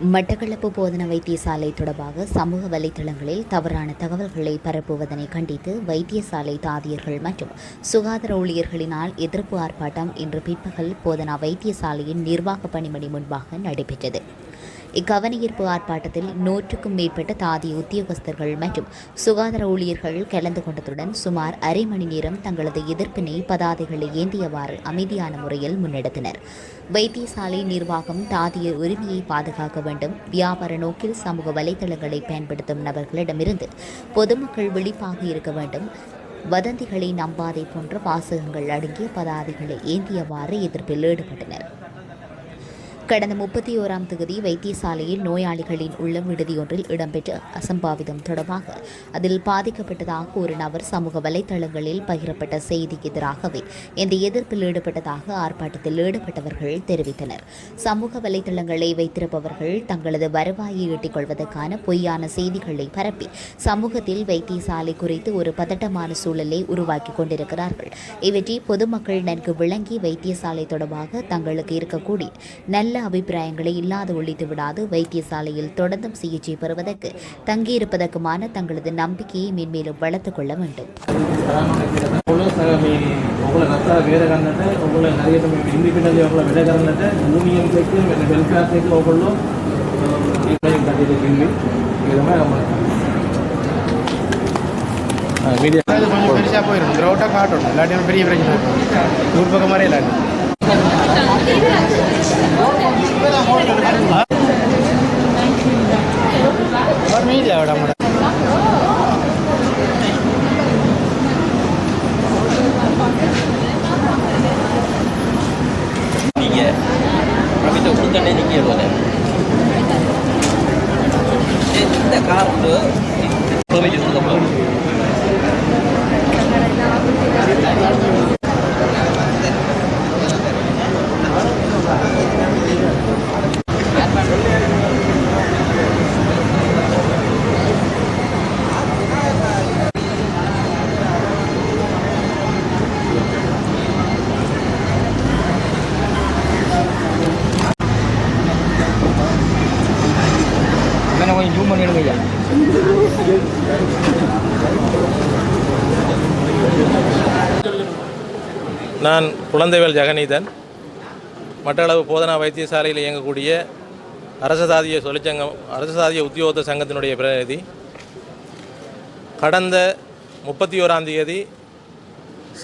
மட்டக்களப்பு போதனா வைத்தியசாலை தொடர்பாக சமூக வலைதளங்களில் தவறான தகவல்களை பரப்புவதனை கண்டித்து வைத்தியசாலை தாதியர்கள் மற்றும் சுகாதார ஊழியர்களினால் எதிர்ப்பு ஆர்ப்பாட்டம் இன்று பிற்பகல் போதனா வைத்தியசாலையின் நிர்வாக பணிமனை முன்பாக நடைபெற்றது. இக்கவனயீர்ப்பு ஆர்ப்பாட்டத்தில் நூற்றுக்கும் மேற்பட்ட தாதி உத்தியோகஸ்தர்கள் மற்றும் சுகாதார ஊழியர்கள் கலந்து கொண்டதுடன் சுமார் அரை மணி நேரம் தங்களது எதிர்ப்பினை பதாதைகளை ஏந்தியவாறு அமைதியான முறையில் முன்னெடுத்தனர். வைத்தியசாலை நிர்வாகம் தாதிய உரிமையை பாதுகாக்க வேண்டும். வியாபார நோக்கில் சமூக வலைதளங்களை பயன்படுத்தும் நபர்களிடமிருந்து பொதுமக்கள் விழிப்பாக இருக்க வேண்டும். வதந்திகளை நம்பாதை போன்ற வாசகங்கள் அடங்கிய பதாதைகளை ஏந்தியவாறு எதிர்ப்பில் ஈடுபட்டனர். கடந்த முப்பத்தி ஓராம் தேதி வைத்தியசாலையில் நோயாளிகளின் உள்ள விடுதியொன்றில் இடம்பெற்ற அசம்பாவிதம் தொடர்பாக அதில் பாதிக்கப்பட்டதாக ஒரு நபர் சமூக வலைதளங்களில் பகிரப்பட்ட செய்திக்கு எதிராகவே இந்த எதிர்ப்பில் ஈடுபட்டதாக ஆர்ப்பாட்டத்தில் ஈடுபட்டவர்கள் தெரிவித்தனர். சமூக வலைதளங்களை வைத்திருப்பவர்கள் தங்களது வருவாயை ஈட்டிக் கொள்வதற்கான பொய்யான செய்திகளை பரப்பி சமூகத்தில் வைத்தியசாலை குறித்து ஒரு பதட்டமான சூழலை உருவாக்கி கொண்டிருக்கிறார்கள். இவற்றை பொதுமக்கள் நன்கு விளங்கி வைத்தியசாலை தொடர்பாக தங்களுக்கு இருக்கக்கூடிய நல்ல நல்ல அபிப்பிராயங்களை இல்லாது ஒழித்து விடாது வைத்தியசாலையில் தொடர்ந்தும் சிகிச்சை பெறுவதற்கு தங்கியிருப்பதற்குமான தங்களது நம்பிக்கையை மென்மேலும் வளர்த்துக் கொள்ள வேண்டும் ఒకళ్ళ నచ్చాలి వేరే కంటే ఒకళ్ళు నడిగేట మేము ఇండిపెండెంట్ ఒకళ్ళ వేరే కంటే యూనియన్ చెక్కి వెల్ఫేర్ చెక్కి ఒకళ్ళు చెప్పింది ఈ విధంగా మీడియా కొంచెం పెరిచిపోయారు గ్రౌట్ కాటు ఇలాంటివి పెరిగి పెరిగిపోయారు ఊరిపోక మరీ ఇలాంటివి Kami tu bukan ni dikir boleh. Ini tak kau tu. Kami jadi tu kau. பண்ணிடுங்க ஐயா நான் குழந்தைவேல் ஜெகநீதன். மட்டளவு போதனா வைத்தியசாலையில் இயங்கக்கூடிய அரசசாதிய தொழிற்சங்கம் அரசசாதிய உத்தியோக சங்கத்தினுடைய பிரதிநிதி. கடந்த முப்பத்தி ஓராம் தேதி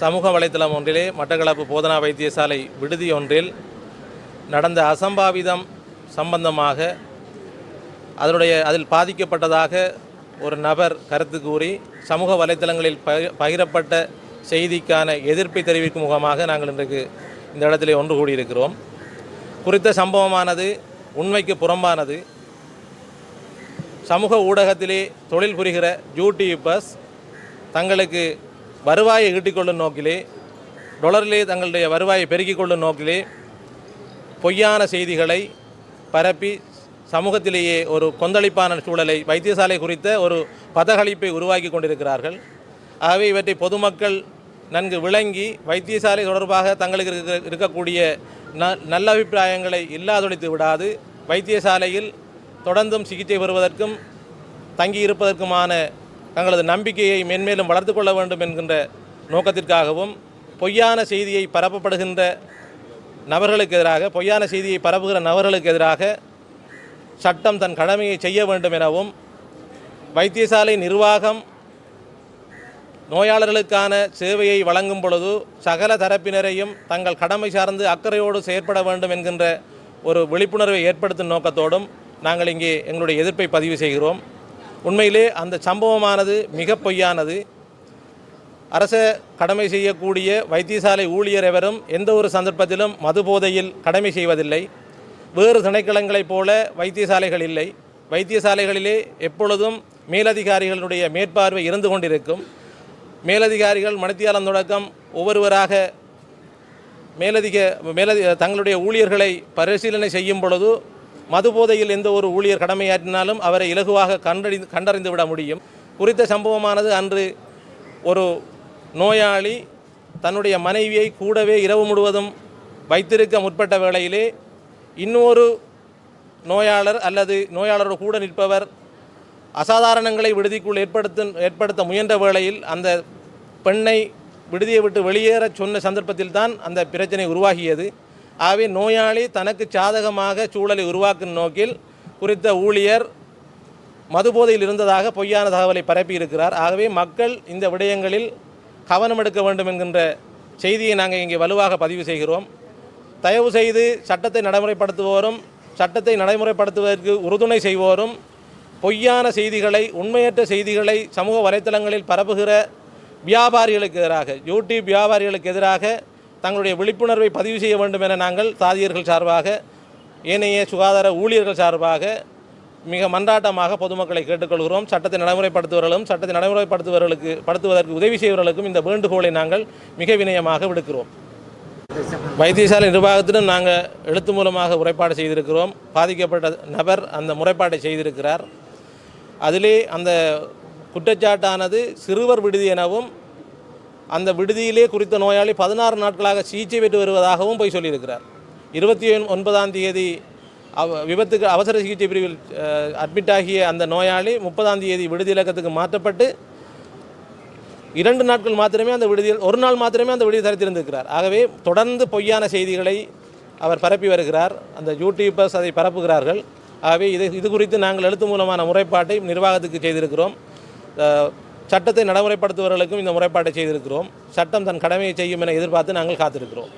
சமூக வலைத்தளம் ஒன்றிலே மட்டக்களப்பு போதனா வைத்தியசாலை விடுதி ஒன்றில் நடந்த அசம்பாவிதம் சம்பந்தமாக அதனுடைய அதில் பாதிக்கப்பட்டதாக ஒரு நபர் கருத்து கூறி சமூக வலைத்தளங்களில் பகி- பகிரப்பட்ட செய்திக்கான எதிர்ப்பை தெரிவிக்கும் முகமாக நாங்கள் இன்றைக்கு இந்த இடத்திலே ஒன்று கூடியிருக்கிறோம். குறித்த சம்பவமானது உண்மைக்கு புறம்பானது. சமூக ஊடகத்திலே தொழில் புரிகிற யூடியூபர்ஸ் தங்களுக்கு வருவாயை ஈட்டிக்கொள்ளும் நோக்கிலே டொலரிலே தங்களுடைய வருவாயை பெருக்கிக் கொள்ளும் நோக்கிலே பொய்யான செய்திகளை பரப்பி சமூகத்திலேயே ஒரு கொந்தளிப்பான சூழலை வைத்தியசாலை குறித்த ஒரு பதகளிப்பை உருவாக்கி கொண்டிருக்கிறார்கள். ஆகவே இவற்றை பொதுமக்கள் நன்கு விளங்கி வைத்தியசாலை தொடர்பாக தங்களுக்கு இருக்க- இருக்கக்கூடிய ந நல்ல அபிப்பிராயங்களை இல்லாதொழித்து விடாது. வைத்தியசாலையில் தொடர்ந்தும் சிகிச்சை பெறுவதற்கும் தங்கி இருப்பதற்குமான தங்களது நம்பிக்கையை மென்மேலும் வளர்த்து கொள்ள வேண்டும் என்கின்ற நோக்கத்திற்காகவும் பொய்யான செய்தியை பரப்பப்படுகின்ற நபர்களுக்கு எதிராக பொய்யான செய்தியை பரப்புகிற நபர்களுக்கு எதிராக சட்டம் தன் கடமையை செய்ய வேண்டும் எனவும் வைத்தியசாலை நிர்வாகம் நோயாளர்களுக்கான சேவையை வழங்கும் பொழுது சகல தரப்பினரையும் தங்கள் கடமை சார்ந்து அக்கறையோடு செயற்பட வேண்டும் என்கின்ற ஒரு விழிப்புணர்வை ஏற்படுத்தும் நோக்கத்தோடும் நாங்கள் இங்கே எங்களுடைய எதிர்ப்பை பதிவு செய்கிறோம். உண்மையிலே அந்த சம்பவமானது மிக பொய்யானது. அரச கடமை செய்யக்கூடிய வைத்தியசாலை ஊழியர் எவரும் எந்த ஒரு சந்தர்ப்பத்திலும் மது போதையில் கடமை செய்வதில்லை. வேறு திணைக்களங்களைப் போல வைத்தியசாலைகள் இல்லை. வைத்தியசாலைகளிலே எப்பொழுதும் மேலதிகாரிகளுடைய மேற்பார்வை இருந்து கொண்டிருக்கும். மேலதிகாரிகள் மணித்தியாலம் தொடக்கம் ஒவ்வொருவராக மேலதிக மேலதி தங்களுடைய ஊழியர்களை பரிசீலனை செய்யும் பொழுது மது போதையில் எந்த ஒரு ஊழியர் கடமையாற்றினாலும் அவரை இலகுவாக கண்டறி கண்டறிந்து விட முடியும். குறித்த சம்பவமானது அன்று ஒரு நோயாளி தன்னுடைய மனைவியை கூடவே இரவு முழுவதும் வைத்திருக்க முற்பட்ட வேளையிலே இன்னொரு நோயாளர் அல்லது நோயாளரோடு கூட நிற்பவர் அசாதாரணங்களை விடுதிக்குள் ஏற்படுத்தும் ஏற்படுத்த முயன்ற வேளையில் அந்த பெண்ணை விடுதியை விட்டு வெளியேற சொன்ன சந்தர்ப்பத்தில் தான் அந்த பிரச்சனை உருவாகியது. ஆகவே நோயாளி தனக்கு சாதகமாக சூழலை உருவாக்கும் நோக்கில் குறித்த ஊழியர் மதுபோதையில் இருந்ததாக பொய்யான தகவலை பரப்பி இருக்கிறார் ஆகவே மக்கள் இந்த விடயங்களில் கவனம் எடுக்க வேண்டும் என்கின்ற செய்தியை நாங்கள் இங்கே வலுவாக பதிவு செய்கிறோம். தயவு செய்து சட்டத்தை நடைமுறைப்படுத்துவோரும் சட்டத்தை நடைமுறைப்படுத்துவதற்கு உறுதுணை செய்வோரும் பொய்யான செய்திகளை உண்மையற்ற செய்திகளை சமூக வலைத்தளங்களில் பரப்புகிற வியாபாரிகளுக்கு எதிராக யூடியூப் வியாபாரிகளுக்கு எதிராக தங்களுடைய விழிப்புணர்வை பதிவு செய்ய வேண்டும் என நாங்கள் தாதியர்கள் சார்பாக ஏனைய சுகாதார ஊழியர்கள் சார்பாக மிக மன்றாட்டமாக பொதுமக்களை கேட்டுக்கொள்கிறோம். சட்டத்தை நடைமுறைப்படுத்துவர்களும் சட்டத்தை நடைமுறைப்படுத்துவர்களுக்கு படுத்துவதற்கு உதவி செய்வர்களுக்கும் இந்த வேண்டுகோளை நாங்கள் மிக வினயமாக விடுக்கிறோம். வைத்தியசாலை நிர்வாகத்திடம் நாங்கள் எழுத்து மூலமாக முறைப்பாடு செய்திருக்கிறோம். பாதிக்கப்பட்ட நபர் அந்த முறைப்பாட்டை செய்திருக்கிறார். அதிலே அந்த குற்றச்சாட்டானது சிறுவர் விடுதி எனவும் அந்த விடுதியிலே குறித்த நோயாளி பதினாறு நாட்களாக சிகிச்சை பெற்று வருவதாகவும் போய் சொல்லியிருக்கிறார். இருபத்தி ஒன்பதாம் தேதி அவ விபத்துக்கு அவசர சிகிச்சை பிரிவில் அட்மிட் ஆகிய அந்த நோயாளி முப்பதாம் தேதி விடுதி இலக்கத்துக்கு மாற்றப்பட்டு இரண்டு நாட்கள் மாத்திரமே அந்த விடுதியில் ஒரு நாள் மாத்திரமே அந்த விடுதி தரித்திருந்திருக்கிறார். ஆகவே தொடர்ந்து பொய்யான செய்திகளை அவர் பரப்பி வருகிறார். அந்த யூடியூபர்ஸ் அதை பரப்புகிறார்கள். ஆகவே இது இது குறித்து நாங்கள் எழுத்து மூலமான முறைப்பாட்டை நிர்வாகத்துக்கு செய்திருக்கிறோம். சட்டத்தை நடைமுறைப்படுத்துபவர்களுக்கும் இந்த முறைப்பாட்டை செய்திருக்கிறோம். சட்டம் தன் கடமையை செய்யும் என எதிர்பார்த்து நாங்கள் காத்திருக்கிறோம்.